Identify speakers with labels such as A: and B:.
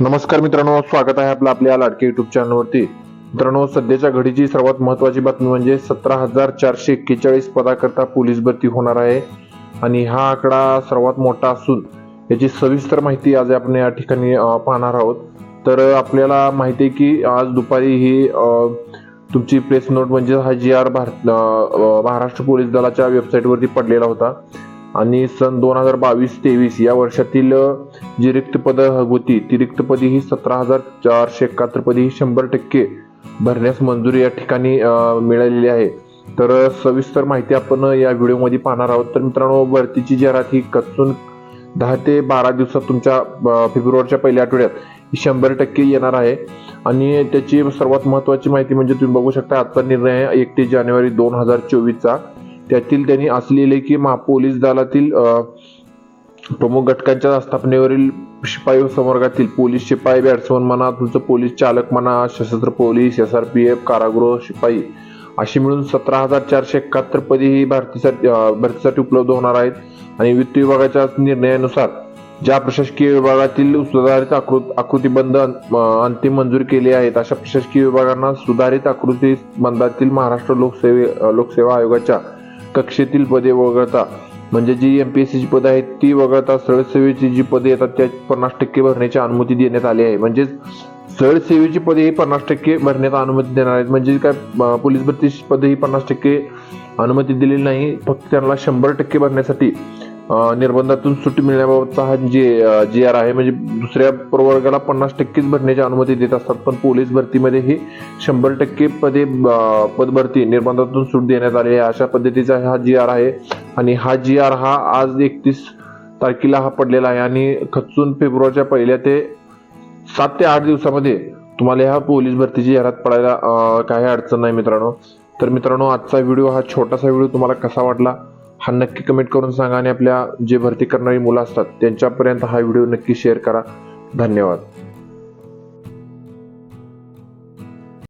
A: नमस्कार मित्रांनो स्वागत आहे आपलं आपल्या लाडके युट्यूब चॅनलवरती मित्रांनो सध्याच्या घडीची सर्वात महत्वाची बातमी म्हणजे सतरा हजार चारशे एक्केचाळीस पदाकरता पोलीस भरती होणार आहे. आणि हा आकडा सर्वात मोठा असून याची सविस्तर माहिती आज आपण या ठिकाणी पाहणार आहोत. तर आपल्याला माहिती आहे की आज दुपारी ही तुमची प्रेस नोट म्हणजे हा G R Bharat Maharashtra police दलाच्या वेबसाईटवरती पडलेला होता. आणि सन दोन हजार बावीस तेवीस या वर्षातील जी रिक्त पदं होती ती रिक्त पदी ही सतरा हजार चारशे एकाहत्तर पदी ही शंभर टक्के भरण्यास मंजुरी या ठिकाणी मिळालेली आहे. तर सविस्तर माहिती आपण या व्हिडिओमध्ये पाहणार आहोत. तर मित्रांनो भरतीची जाहिरात ही कचून दहा ते बारा दिवसात तुमच्या फेब्रुवारीच्या पहिल्या आठवड्यात ही शंभर टक्के येणार आहे. आणि त्याची सर्वात महत्वाची माहिती म्हणजे तुम्ही बघू शकता आजचा निर्णय आहे एकतीस जानेवारी दोन हजार चोवीसचा. त्यातील त्यांनी असलेले लिहिले की पोलीस दलातील प्रमुख घटकांच्या स्थापनेवरील शिपाई संवर्गातील पोलीस शिपाई बॅट्समन म्हणा तुमचं पोलीस चालक म्हणा सशस्त्र police S R P F कारागृह शिपाई अशी मिळून सतरा हजार चारशे एकाहत्तर पदे ही भरतीसाठी भरतीसाठी उपलब्ध होणार आहेत. आणि वित्त विभागाच्या निर्णयानुसार ज्या प्रशासकीय विभागातील सुधारित आकृत आकृतीबंध अंतिम मंजूर केले आहेत अशा प्रशासकीय विभागांना सुधारित आकृती बंधातील महाराष्ट्र लोकसेवे लोकसेवा आयोगाच्या कक्षेतील पदे वगळता म्हणजे जी एम पी एस सीची पदं आहेत ती वगळता सरळसेवेची जी पदे येतात त्या पन्नास टक्के भरण्याची अनुमती देण्यात आली आहे. म्हणजेच सरळसेवेची पदे ही पन्नास टक्के भरण्यात अनुमती देणार आहेत. म्हणजे काय पोलीस भरतीची पदे ही पन्नास टक्के अनुमती दिलेली नाही. फक्त त्यांना शंभर टक्के भरण्यासाठी निर्बंधातून सुट्टी मिळण्याबाबतचा हा जे जी आर आहे म्हणजे दुसऱ्या प्रवर्गाला पन्नास टक्केच भरण्याची अनुमती देत असतात. पण पोलीस भरतीमध्ये ही शंभर टक्के पदे पदभरती निर्बंधातून सूट देण्यात आली आहे. अशा पद्धतीचा हा जी आर आहे आणि हा जी आर हा आज एकतीस तारखेला हा पडलेला आहे आणि खचून फेब्रुवारीच्या पहिल्या ते सात ते आठ दिवसामध्ये तुम्हाला ह्या पोलीस भरतीची जाहिरात पडायला काही अडचण नाही मित्रांनो. तर मित्रांनो आजचा व्हिडिओ हा छोटासा व्हिडिओ तुम्हाला कसा वाटला? हा नक्की कमेंट करून सांगा आणि आपल्या जे भरती करणारी मुलं असतात त्यांच्यापर्यंत हा व्हिडिओ नक्की शेअर करा. धन्यवाद.